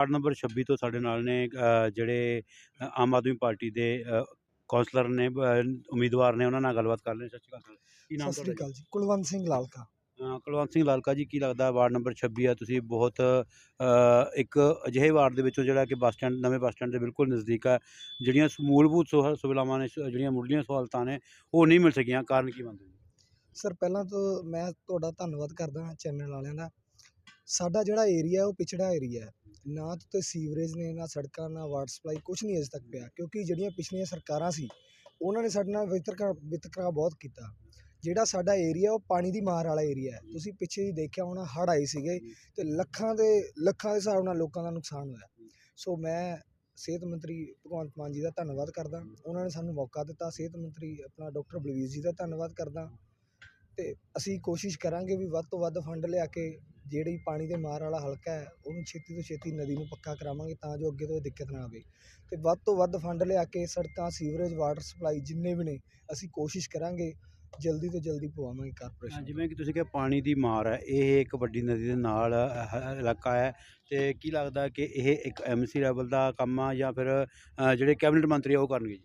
Ward number 26 ਤੋਂ ਸਾਡੇ ਨਾਲ ਨੇ ਜਿਹੜੇ ਆਮ ਆਦਮੀ ਪਾਰਟੀ ਦੇ ਕੌਂਸਲਰ ਨੇ ਉਮੀਦਵਾਰ ਨੇ ਉਹਨਾਂ ਨਾਲ ਗੱਲਬਾਤ ਕਰ ਲਈ ਸਤਿ ਸ਼੍ਰੀ ਅਕਾਲ ਕੀ ਨਾਮ ਸਤਿ ਸ੍ਰੀ ਅਕਾਲ ਜੀ। ਕੁਲਵੰਤ ਸਿੰਘ ਲਾਲਕਾ। ਕੁਲਵੰਤ ਸਿੰਘ ਲਾਲਕਾ ਜੀ ਕੀ ਲੱਗਦਾ ਵਾਰਡ ਨੰਬਰ 26 ਆ? ਤੁਸੀਂ ਬਹੁਤ ਇੱਕ ਅਜਿਹੇ ਵਾਰਡ ਦੇ ਵਿੱਚੋਂ ਜਿਹੜਾ ਕਿ ਬੱਸ ਸਟੈਂਡ ਨਵੇਂ ਬੱਸ ਸਟੈਂਡ ਦੇ ਬਿਲਕੁਲ ਨਜ਼ਦੀਕ ਆ ਜਿਹੜੀਆਂ ਮੂਲਭੂਤ ਸੁਵਿਧਾਵਾਂ ਨੇ ਜਿਹੜੀਆਂ ਮੁੱਢਲੀਆਂ ਸਹੂਲਤਾਂ ਨੇ ਉਹ ਨਹੀਂ ਮਿਲ ਸਕੀਆਂ। ਕਾਰਨ ਕੀ ਮੰਨਦੇ ਸਰ ਪਹਿਲਾਂ ਤੋਂ ਮੈਂ ਤੁਹਾਡਾ ਧੰਨਵਾਦ ਕਰਦਾ ਚੈਨਲ ਵਾਲਿਆਂ ਦਾ। ਸਾਡਾ ਜਿਹੜਾ ਏਰੀਆ ਉਹ ਪਿਛੜਾ ਏਰੀਆ ਹੈ। ਨਾ ਤੇ ਸੀਵਰੇਜ ਨੇ, ਨਾ ਸੜਕਾਂ, ਨਾ ਵਾਟਰ ਸਪਲਾਈ, ਕੁਛ ਨਹੀਂ ਅਜੇ ਤੱਕ ਪਿਆ। ਕਿਉਂਕਿ ਜਿਹੜੀਆਂ ਪਿਛਲੀਆਂ ਸਰਕਾਰਾਂ ਸੀ, ਉਹਨਾਂ ਨੇ ਸਾਡੇ ਨਾਲ ਵਿਤਕਰਾ ਵਿਤਕਰਾ ਬਹੁਤ ਕੀਤਾ। ਜਿਹੜਾ ਸਾਡਾ ਏਰੀਆ ਉਹ ਪਾਣੀ ਦੀ ਮਾਰ ਵਾਲਾ ਏਰੀਆ ਹੈ। ਤੁਸੀਂ ਪਿੱਛੇ ਹੀ ਦੇਖਿਆ ਹੋਣਾ, ਹੜ੍ਹ ਆਏ ਸੀਗੇ ਅਤੇ ਲੱਖਾਂ ਦੇ ਲੱਖਾਂ ਦੇ ਹਿਸਾਬ ਨਾਲ ਲੋਕਾਂ ਦਾ ਨੁਕਸਾਨ ਹੋਇਆ। ਸੋ ਮੈਂ ਸਿਹਤ ਮੰਤਰੀ ਭਗਵੰਤ ਮਾਨ ਜੀ ਦਾ ਧੰਨਵਾਦ ਕਰਦਾ। ਉਹਨਾਂ ਨੇ ਸਾਨੂੰ ਮੌਕਾ ਦਿੱਤਾ। ਸਿਹਤ ਮੰਤਰੀ ਆਪਣਾ ਡਾਕਟਰ ਬਲਵੀਰ ਜੀ ਦਾ ਧੰਨਵਾਦ ਕਰਦਾ। ਤੇ ਅਸੀਂ ਕੋਸ਼ਿਸ਼ ਕਰਾਂਗੇ ਵੀ ਵੱਧ ਤੋਂ ਵੱਧ ਫੰਡ ਲਿਆ ਕੇ ਜਿਹੜੀ ਪਾਣੀ ਦੇ ਮਾਰ ਵਾਲਾ ਹਲਕਾ ਹੈ ਉਹਨੂੰ ਛੇਤੀ ਤੋਂ ਛੇਤੀ ਨਦੀ ਨੂੰ ਪੱਕਾ ਕਰਾਵਾਂਗੇ ਤਾਂ ਜੋ ਅੱਗੇ ਤੋਂ ਇਹ ਦਿੱਕਤ ਨਾ ਆਵੇ। ਤੇ ਵੱਧ ਤੋਂ ਵੱਧ ਫੰਡ ਲਿਆ ਕੇ ਸੜਕਾਂ ਸੀਵਰੇਜ ਵਾਟਰ ਸਪਲਾਈ ਜਿੰਨੇ ਵੀ ਨੇ ਅਸੀਂ ਕੋਸ਼ਿਸ਼ ਕਰਾਂਗੇ ਜਲਦੀ ਤੋਂ ਜਲਦੀ ਪਵਾਵਾਂਗੇ ਕਾਰਪੋਰੇਸ਼ਨ ਜਿਵੇਂ ਕਿ ਤੁਸੀਂ ਕਿਹਾ ਪਾਣੀ ਦੀ ਮਾਰ ਹੈ ਇਹ ਇੱਕ ਵੱਡੀ ਨਦੀ ਦੇ ਨਾਲ ਇਲਾਕਾ ਹੈ ਤੇ ਕੀ ਲੱਗਦਾ ਕਿ ਇਹ ਇੱਕ ਐਮਸੀ ਲੈਵਲ ਦਾ ਕੰਮ ਆ ਜਾਂ ਫਿਰ ਜਿਹੜੇ ਕੈਬਨਿਟ ਮੰਤਰੀ ਆ ਉਹ ਕਰਨਗੇ ਜੀ?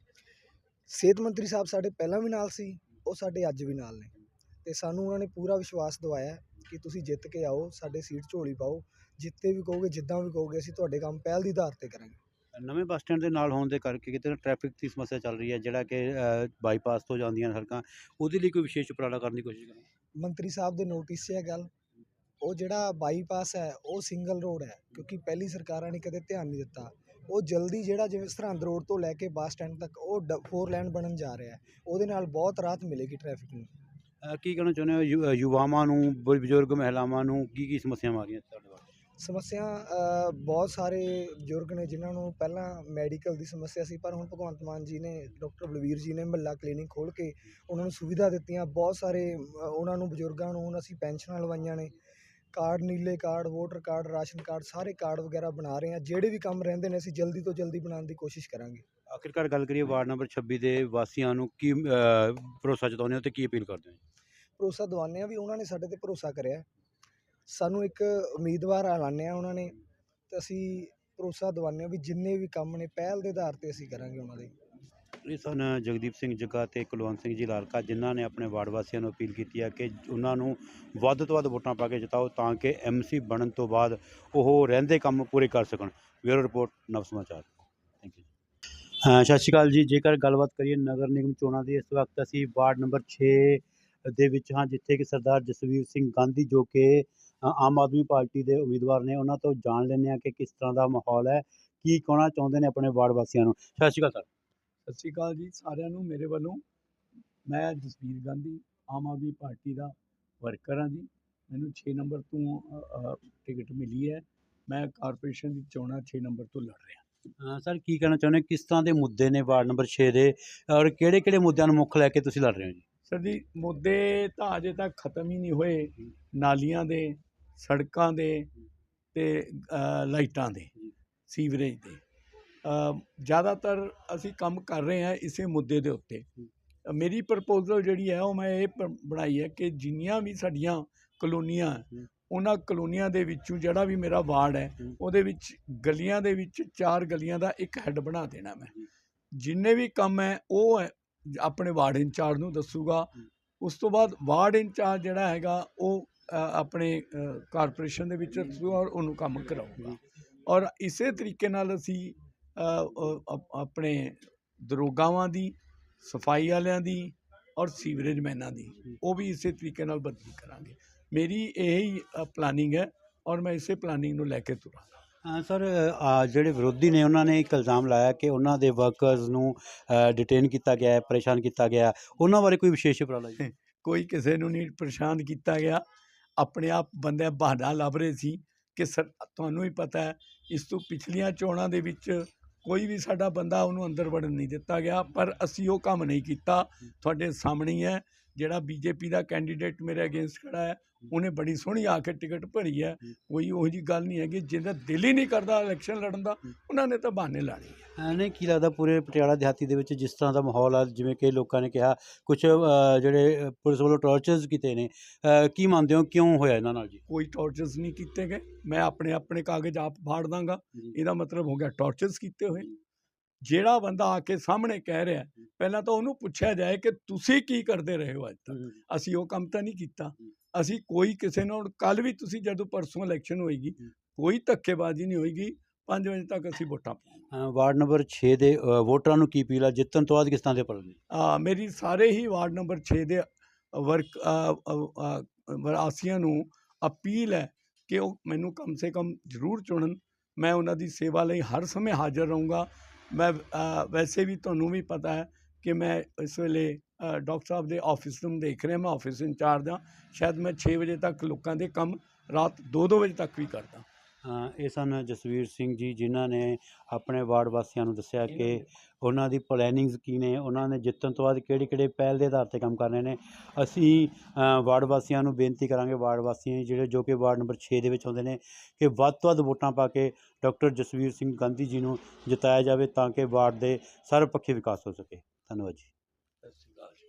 ਸਿਹਤ ਮੰਤਰੀ ਸਾਹਿਬ ਸਾਡੇ ਪਹਿਲਾਂ ਵੀ ਨਾਲ ਸੀ ਉਹ ਸਾਡੇ ਅੱਜ ਵੀ ਨਾਲ ਨੇ। ਤੇ ਸਾਨੂੰ ਉਹਨਾਂ ਨੇ ਪੂਰਾ ਵਿਸ਼ਵਾਸ ਦਿਵਾਇਆ ਹੈ ਕਿ ਤੁਸੀਂ ਜਿੱਤ ਕੇ ਆਓ ਸਾਡੇ ਸੀਟ ਝੋਲੀ ਪਾਓ। ਜਿੱਤੇ ਵੀ ਕਹੋਗੇ ਜਿੱਦਾਂ ਵੀ ਕਹੋਗੇ ਅਸੀਂ ਤੁਹਾਡੇ ਕੰਮ ਪਹਿਲ ਦੀ ਆਧਾਰ ਤੇ ਕਰਾਂਗੇ। ਨਵੇਂ ਬੱਸ ਸਟੈਂਡ ਦੇ ਨਾਲ ਹੋਣ ਦੇ ਕਰਕੇ ਕਿਤੇ ਨਾ ਟ੍ਰੈਫਿਕ ਦੀ ਸਮੱਸਿਆ ਚੱਲ ਰਹੀ ਹੈ ਜਿਹੜਾ ਕਿ ਬਾਈਪਾਸ ਤੋਂ ਜਾਂਦੀਆਂ ਸੜਕਾਂ ਉਹਦੇ ਲਈ ਕੋਈ ਵਿਸ਼ੇਸ਼ ਉਪਰਾਲਾ ਕਰਨ ਦੀ ਕੋਸ਼ਿਸ਼ ਕਰਾਂਗੇ ਮੰਤਰੀ ਸਾਹਿਬ ਦੇ ਨੋਟਿਸ 'ਚ ਇਹ ਗੱਲ ਉਹ ਜਿਹੜਾ ਬਾਈਪਾਸ ਹੈ ਉਹ ਸਿੰਗਲ ਰੋਡ ਹੈ ਕਿਉਂਕਿ ਪਹਿਲੀ ਸਰਕਾਰਾਂ ਨੇ ਕਦੇ ਧਿਆਨ ਨਹੀਂ ਦਿੱਤਾ। ਉਹ ਜਲਦੀ ਜਿਹੜਾ ਜਿਵੇਂ ਸਰਹੰਦ ਰੋਡ ਤੋਂ ਲੈ ਕੇ ਬੱਸ ਸਟੈਂਡ ਤੱਕ ਉਹ ਫੋਰ ਲੈਨ ਬਣਨ ਜਾ ਰਿਹਾ ਹੈ। ਉਹਦੇ ਨਾਲ ਬਹੁਤ ਰਾਹਤ ਮਿਲੇਗੀ ਟ੍ਰੈਫਿਕ ਨੂੰ। ਕੀ ਕਹਿਣਾ ਚਾਹੁੰਦੇ ਹੋ ਯੁ- ਯੁਵਾਵਾਂ ਨੂੰ ਬ- ਬਜ਼ੁਰਗ ਮਹਿਲਾਵਾਂ ਨੂੰ ਕੀ ਕੀ ਸਮੱਸਿਆਵਾਂ ਆ ਰਹੀਆਂ ਤੁਹਾਡੇ ਵੱਲ ਸਮੱਸਿਆ ਅ, ਬਹੁਤ ਸਾਰੇ ਬਜ਼ੁਰਗ ਨੇ ਜਿਨ੍ਹਾਂ ਨੂੰ ਪਹਿਲਾਂ ਮੈਡੀਕਲ ਦੀ ਸਮੱਸਿਆ ਸੀ ਪਰ ਹੁਣ ਭਗਵੰਤ ਮਾਨ ਜੀ ਨੇ ਡਾਕਟਰ ਬਲਵੀਰ ਜੀ ਨੇ ਮਹੱਲਾ ਕਲੀਨਿਕ ਖੋਲ੍ਹ ਕੇ ਉਹਨਾਂ ਨੂੰ ਸੁਵਿਧਾ ਦਿੱਤੀਆਂ। ਬਹੁਤ ਸਾਰੇ ਅ, ਉਹਨਾਂ ਨੂੰ ਬਜ਼ੁਰਗਾਂ ਨੂੰ ਹੁਣ ਅਸੀਂ ਪੈਨਸ਼ਨਾਂ ਲਵਾਈਆਂ ਨੇ। ਕਾਰਡ ਨੀਲੇ card voter card ration card ਸਾਰੇ ਕਾਰਡ ਵਗੈਰਾ ਬਣਾ ਰਹੇ ਹਾਂ। ਜਿਹੜੇ ਵੀ ਕੰਮ ਰਹਿੰਦੇ ਨੇ ਅਸੀਂ ਜਲਦੀ ਤੋਂ ਜਲਦੀ ਬਣਾਉਣ ਦੀ ਕੋਸ਼ਿਸ਼ ਕਰਾਂਗੇ। ਆਖਿਰਕਾਰ ਗੱਲ ਕਰੀਏ ਵਾਰਡ ਨੰਬਰ 26 ਦੇ ਵਾਸੀਆਂ ਨੂੰ ਕੀ ਅ, ਭਰੋਸਾ ਜਤਾਉਂਦੇ ਹੋ ਤੇ ਕੀ ਅਪੀਲ ਕਰਦੇ ਹੋ? ਭਰੋਸਾ ਦਿਵਾਉਂਦੇ ਹਾਂ ਵੀ ਉਹਨਾਂ ਨੇ ਸਾਡੇ ਤੇ ਭਰੋਸਾ ਕਰਿਆ। ਸਾਨੂੰ ਇੱਕ ਉਮੀਦਵਾਰ ਐਲਾਨਿਆ ਉਹਨਾਂ ਨੇ ਤੇ ਅਸੀਂ ਭਰੋਸਾ ਦਿਵਾਉਂਦੇ ਹਾਂ ਵੀ ਜਿੰਨੇ ਵੀ ਕੰਮ ਨੇ ਪਹਿਲ ਦੇ ਆਧਾਰ ਤੇ ਅਸੀਂ ਕਰਾਂਗੇ ਉਹਨਾਂ ਦੇ। ਇਹ ਸਨ ਜਗਦੀਪ ਸਿੰਘ ਜੱਗਾ ਤੇ ਕੁਲਵੰਤ ਸਿੰਘ ਜੀ ਲਾਲਕਾ ਜਿਨ੍ਹਾਂ ਨੇ ਆਪਣੇ ਵਾਰਡ ਵਾਸੀਆਂ ਨੂੰ ਅਪੀਲ ਕੀਤੀ ਹੈ ਕਿ ਉਹਨਾਂ ਨੂੰ ਵੱਧ ਤੋਂ ਵੱਧ ਵੋਟਾਂ ਪਾ ਕੇ ਜਿਤਾਓ ਤਾਂ ਕਿ ਐਮਸੀ ਬਣਨ ਤੋਂ ਬਾਅਦ ਉਹ ਰਹਿੰਦੇ ਕੰਮ ਪੂਰੇ ਕਰ ਸਕਣ। ਬਿਊਰੋ ਰਿਪੋਰਟ ਨਵ ਸਮਾਚਾਰ। ਥੈਂਕ ਯੂ ਹਾਂ ਸਤਿ ਸ਼੍ਰੀ ਅਕਾਲ ਜੀ। ਜੇਕਰ ਗੱਲਬਾਤ ਕਰੀਏ ਨਗਰ ਨਿਗਮ ਚੋਣਾਂ ਦੀ ਇਸ ਵਕਤ ਅਸੀਂ ਵਾਰਡ ਨੰਬਰ 6 ਦੇ ਵਿੱਚ ਹਾਂ ਜਿੱਥੇ ਕਿ ਸਰਦਾਰ ਜਸਵੀਰ ਸਿੰਘ ਗਾਂਧੀ ਜੋ ਕਿ ਆਮ ਆਦਮੀ ਪਾਰਟੀ ਦੇ ਉਮੀਦਵਾਰ ਨੇ ਉਹਨਾਂ ਤੋਂ ਜਾਣ ਲੈਂਦੇ ਹਾਂ ਕਿ ਕਿਸ ਤਰ੍ਹਾਂ ਦਾ ਮਾਹੌਲ ਹੈ ਕੀ ਕਹਿਣਾ ਚਾਹੁੰਦੇ ਨੇ ਆਪਣੇ ਵਾਰਡ ਵਾਸੀਆਂ ਨੂੰ। ਸਤਿ ਸ਼੍ਰੀ ਅਕਾਲ ਸਰ। ਸਤਿ ਸ਼੍ਰੀ ਅਕਾਲ ਜੀ ਸਾਰਿਆਂ ਨੂੰ ਮੇਰੇ ਵੱਲੋਂ ਮੈਂ ਜਸਵੀਰ ਗਾਂਧੀ ਆਮ ਆਦਮੀ ਪਾਰਟੀ ਦਾ ਵਰਕਰ ਹਾਂ ਜੀ। ਮੈਨੂੰ 6 ਨੰਬਰ ਤੋਂ ਟਿਕਟ ਮਿਲੀ ਹੈ। ਮੈਂ ਕਾਰਪੋਰੇਸ਼ਨ ਦੀ ਚੋਣਾਂ 6 ਨੰਬਰ ਤੋਂ ਲੜ ਰਿਹਾ। ਹਾਂ ਸਰ ਕੀ ਕਹਿਣਾ ਚਾਹੁੰਦੇ? ਕਿਸ ਤਰ੍ਹਾਂ ਦੇ ਮੁੱਦੇ ਨੇ ਵਾਰਡ ਨੰਬਰ 6 ਦੇ? ਔਰ ਕਿਹੜੇ ਕਿਹੜੇ ਮੁੱਦਿਆਂ ਨੂੰ ਮੁੱਖ ਲੈ ਕੇ ਤੁਸੀਂ ਲੜ ਰਹੇ ਹੋ ਜੀ? ਸਰ ਜੀ ਮੁੱਦੇ ਤਾਂ ਅਜੇ ਤੱਕ ਖਤਮ ਹੀ ਨਹੀਂ ਹੋਏ। ਨਾਲੀਆਂ ਦੇ ਸੜਕਾਂ ਦੇ ਤੇ ਲਾਈਟਾਂ ਦੇ ਸੀਵਰੇਜ ਦੇ। ਜ਼ਿਆਦਾਤਰ ਅਸੀਂ ਕੰਮ ਕਰ ਰਹੇ ਹਾਂ ਇਸੇ ਮੁੱਦੇ ਦੇ ਉੱਤੇ। ਮੇਰੀ ਪ੍ਰਪੋਜ਼ਲ ਜਿਹੜੀ ਹੈ ਉਹ ਮੈਂ ਇਹ ਬਣਾਈ ਹੈ ਕਿ ਜਿੰਨੀਆਂ ਵੀ ਸਾਡੀਆਂ ਕਲੋਨੀਆਂ। ਉਹਨਾਂ ਕਲੋਨੀਆਂ ਦੇ ਵਿੱਚੋਂ ਜਿਹੜਾ ਵੀ ਮੇਰਾ ਵਾਰਡ ਹੈ। ਉਹਦੇ ਵਿੱਚ ਗਲੀਆਂ ਦੇ ਵਿੱਚ ਚਾਰ ਗਲੀਆਂ ਦਾ ਇੱਕ ਹੈੱਡ ਬਣਾ ਦੇਣਾ ਮੈਂ। ਜਿੰਨੇ ਵੀ ਕੰਮ ਹੈ ਉਹ ਹੈ ਆਪਣੇ ਵਾਰਡ ਇੰਚਾਰਜ ਨੂੰ ਦੱਸੂਗਾ। ਹੂੰ। ਉਸ ਤੋਂ ਬਾਅਦ ਵਾਰਡ ਇੰਚਾਰਜ ਜਿਹੜਾ ਹੈਗਾ ਉਹ ਆਪਣੇ ਕਾਰਪੋਰੇਸ਼ਨ ਦੇ ਵਿੱਚ ਦੱਸੂਗਾ ਔਰ ਉਹਨੂੰ ਕੰਮ ਕਰਾਊਗਾ। ਔਰ ਇਸੇ ਤਰੀਕੇ ਨਾਲ ਅਸੀਂ ਆਪਣੇ ਦਰੋਗਾਵਾਂ ਦੀ ਸਫ਼ਾਈ ਵਾਲਿਆਂ ਦੀ ਔਰ ਸੀਵਰੇਜ ਮੈਨਾਂ ਦੀ ਉਹ ਵੀ ਇਸੇ ਤਰੀਕੇ ਨਾਲ ਬਦਲੀ ਕਰਾਂਗੇ। ਮੇਰੀ ਇਹੀ ਪਲਾਨਿੰਗ ਹੈ ਔਰ ਮੈਂ ਇਸੇ ਪਲਾਨਿੰਗ ਨੂੰ ਲੈ ਕੇ ਤੁਰਾਂਗਾ। ਹਾਂ ਸਰ ਆ ਜਿਹੜੇ ਵਿਰੋਧੀ ਨੇ ਉਹਨਾਂ ਨੇ ਇੱਕ ਇਲਜ਼ਾਮ ਲਾਇਆ ਕਿ ਉਹਨਾਂ ਦੇ ਵਰਕਰਸ ਨੂੰ ਡਿਟੇਨ ਕੀਤਾ ਗਿਆ ਹੈ ਪਰੇਸ਼ਾਨ ਕੀਤਾ ਗਿਆ ਹੈ। ਉਹਨਾਂ ਬਾਰੇ ਕੋਈ ਵਿਸ਼ੇਸ਼ ਉਪਰਾਲਾ ਜੀ? ਕੋਈ ਕਿਸੇ ਨੂੰ ਨਹੀਂ ਪਰੇਸ਼ਾਨ ਕੀਤਾ ਗਿਆ। ਆਪਣੇ ਆਪ ਬੰਦੇ ਬਹਾਨਾ ਲੱਭ ਰਹੇ ਸੀ ਕਿ ਸਰ ਤੁਹਾਨੂੰ ਹੀ ਪਤਾ ਹੈ ਇਸ ਤੋਂ ਪਿਛਲੀਆਂ ਚੋਣਾਂ ਦੇ ਵਿੱਚ ਕੋਈ ਵੀ ਸਾਡਾ ਬੰਦਾ ਉਹਨੂੰ ਅੰਦਰ ਵੜਨ ਨਹੀਂ ਦਿੱਤਾ ਗਿਆ ਪਰ ਅਸੀਂ ਉਹ ਕੰਮ ਨਹੀਂ ਕੀਤਾ। ਤੁਹਾਡੇ ਸਾਹਮਣੇ ਹੀ ਹੈ ਜਿਹੜਾ ਬੀਜੇਪੀ ਦਾ ਕੈਂਡੀਡੇਟ ਮੇਰੇ ਅਗੇਂਸਟ ਖੜਾ ਹੈ ਉਹਨੇ ਬੜੀ ਸੋਹਣੀ ਆ ਕੇ ਟਿਕਟ ਭਰੀ ਹੈ। ਕੋਈ ਉਹੋ ਜੀ ਗੱਲ ਨਹੀਂ ਹੈਗੀ ਜਿਹਦਾ ਦਿਲ ਹੀ ਨਹੀਂ ਕਰਦਾ ਇਲੈਕਸ਼ਨ ਲੜਨ ਦਾ ਉਹਨਾਂ ਨੇ ਤਾਂ ਬਹਾਨੇ ਲਾਣੇ ਹੈ ਨਹੀਂ ਕੀ ਲੱਗਦਾ ਪੂਰੇ ਪਟਿਆਲਾ ਦਿਹਾਤੀ ਦੇ ਵਿੱਚ ਜਿਸ ਤਰ੍ਹਾਂ ਦਾ ਮਾਹੌਲ ਆ ਜਿਵੇਂ ਕਿ ਲੋਕਾਂ ਨੇ ਕਿਹਾ ਕੁਝ ਜਿਹੜੇ ਪੁਲਿਸ ਵੱਲੋਂ ਟਾਰਚਰਸ ਕੀਤੇ ਨੇ ਕੀ ਮੰਨਦੇ ਹੋ ਕਿਉਂ ਹੋਇਆ ਇਹਨਾਂ ਨਾਲ ਜੀ? ਕੋਈ ਟਾਰਚਰਸ ਨਹੀਂ ਕੀਤੇ ਗਏ ਮੈਂ ਆਪਣੇ ਆਪਣੇ ਕਾਗਜ਼ ਆਪ ਫਾੜ ਦਾਂਗਾ। ਇਹਦਾ ਮਤਲਬ ਹੋ ਗਿਆ ਟਾਰਚਰਸ ਕੀਤੇ ਹੋਏ। ਜਿਹੜਾ ਬੰਦਾ ਆ ਕੇ ਸਾਹਮਣੇ ਕਹਿ ਰਿਹਾ ਪਹਿਲਾਂ ਤਾਂ ਉਹਨੂੰ ਪੁੱਛਿਆ ਜਾਏ ਕਿ ਤੁਸੀਂ ਕੀ ਕਰਦੇ ਰਹੇ ਹੋ ਅੱਜ ਤੱਕ? ਅਸੀਂ ਉਹ ਕੰਮ ਤਾਂ ਨਹੀਂ ਕੀਤਾ। ਅਸੀਂ ਕੋਈ ਕਿਸੇ ਨਾਲ ਕੱਲ ਵੀ ਤੁਸੀਂ ਜਦੋਂ ਪਰਸੋਂ ਇਲੈਕਸ਼ਨ ਹੋਏਗੀ। ਕੋਈ ਧੱਕੇਬਾਜ਼ੀ ਨਹੀਂ ਹੋਏਗੀ 5 ਵਜੇ ਤੱਕ ਅਸੀਂ ਵੋਟਾਂ ਪਾਵਾਂਗੇ। ਵਾਰਡ ਨੰਬਰ 6 ਦੇ ਵੋਟਰਾਂ ਨੂੰ ਕੀ ਅਪੀਲ ਆ? ਜਿੱਤਣ ਤੋਂ ਬਾਅਦ ਕਿਸ ਤਰ੍ਹਾਂ ਦੇ ਪਲ ਨੇ ਆ ਮੇਰੀ ਸਾਰੇ ਹੀ ਵਾਰਡ ਨੰਬਰ 6 ਦੇ ਵਰਕ ਵਰਾਸੀਆਂ ਨੂੰ ਅਪੀਲ ਹੈ ਕਿ ਉਹ ਮੈਨੂੰ ਕਮ ਸੇ ਕਮ ਜ਼ਰੂਰ ਚੁਣਨ। ਮੈਂ ਉਹਨਾਂ ਦੀ ਸੇਵਾ ਲਈ ਹਰ ਸਮੇਂ ਹਾਜ਼ਰ ਰਹੂੰਗਾ। ਮੈਂ ਵੈਸੇ ਵੀ ਤੁਹਾਨੂੰ ਵੀ ਪਤਾ ਹੈ ਕਿ ਮੈਂ ਇਸ ਵੇਲੇ ਡਾਕਟਰ ਸਾਹਿਬ ਦੇ ਆਫਿਸ ਨੂੰ ਦੇਖ ਰਿਹਾ, ਮੈਂ ਆਫਿਸ ਇੰਚਾਰਜ ਹਾਂ। ਸ਼ਾਇਦ ਮੈਂ 6 ਵਜੇ ਤੱਕ ਲੋਕਾਂ ਦੇ ਕੰਮ, ਰਾਤ 2-2 ਵਜੇ ਤੱਕ ਵੀ ਕਰਦਾ। ਇਹ ਸਨ ਜਸਵੀਰ ਸਿੰਘ ਜੀ, ਜਿਨ੍ਹਾਂ ਨੇ ਆਪਣੇ ਵਾਰਡ ਵਾਸੀਆਂ ਨੂੰ ਦੱਸਿਆ ਕਿ ਉਹਨਾਂ ਦੀ ਪਲੈਨਿੰਗਸ ਕੀ ਨੇ, ਉਹਨਾਂ ਨੇ ਜਿੱਤਣ ਤੋਂ ਬਾਅਦ ਕਿਹੜੇ ਕਿਹੜੇ ਪਹਿਲ ਦੇ ਆਧਾਰ ਤੇ ਕੰਮ ਕਰਨੇ ਨੇ। ਅਸੀਂ ਵਾਰਡ ਵਾਸੀਆਂ ਨੂੰ ਬੇਨਤੀ ਕਰਾਂਗੇ, ਵਾਰਡ ਵਾਸੀ ਜਿਹੜੇ ਜੋ ਕਿ ਵਾਰਡ ਨੰਬਰ 6 ਦੇ ਵਿੱਚ ਆਉਂਦੇ ਨੇ, ਕਿ ਵੱਧ ਤੋਂ ਵੱਧ ਵੋਟਾਂ ਪਾ ਕੇ ਡਾਕਟਰ ਜਸਵੀਰ ਸਿੰਘ ਗਾਂਧੀ ਜੀ ਨੂੰ ਜਿਤਾਇਆ ਜਾਵੇ ਤਾਂ ਕਿ ਵਾਰਡ ਦੇ ਸਰਬਪੱਖੀ ਵਿਕਾਸ ਹੋ ਸਕੇ। ਧੰਨਵਾਦ ਜੀ। That's too large.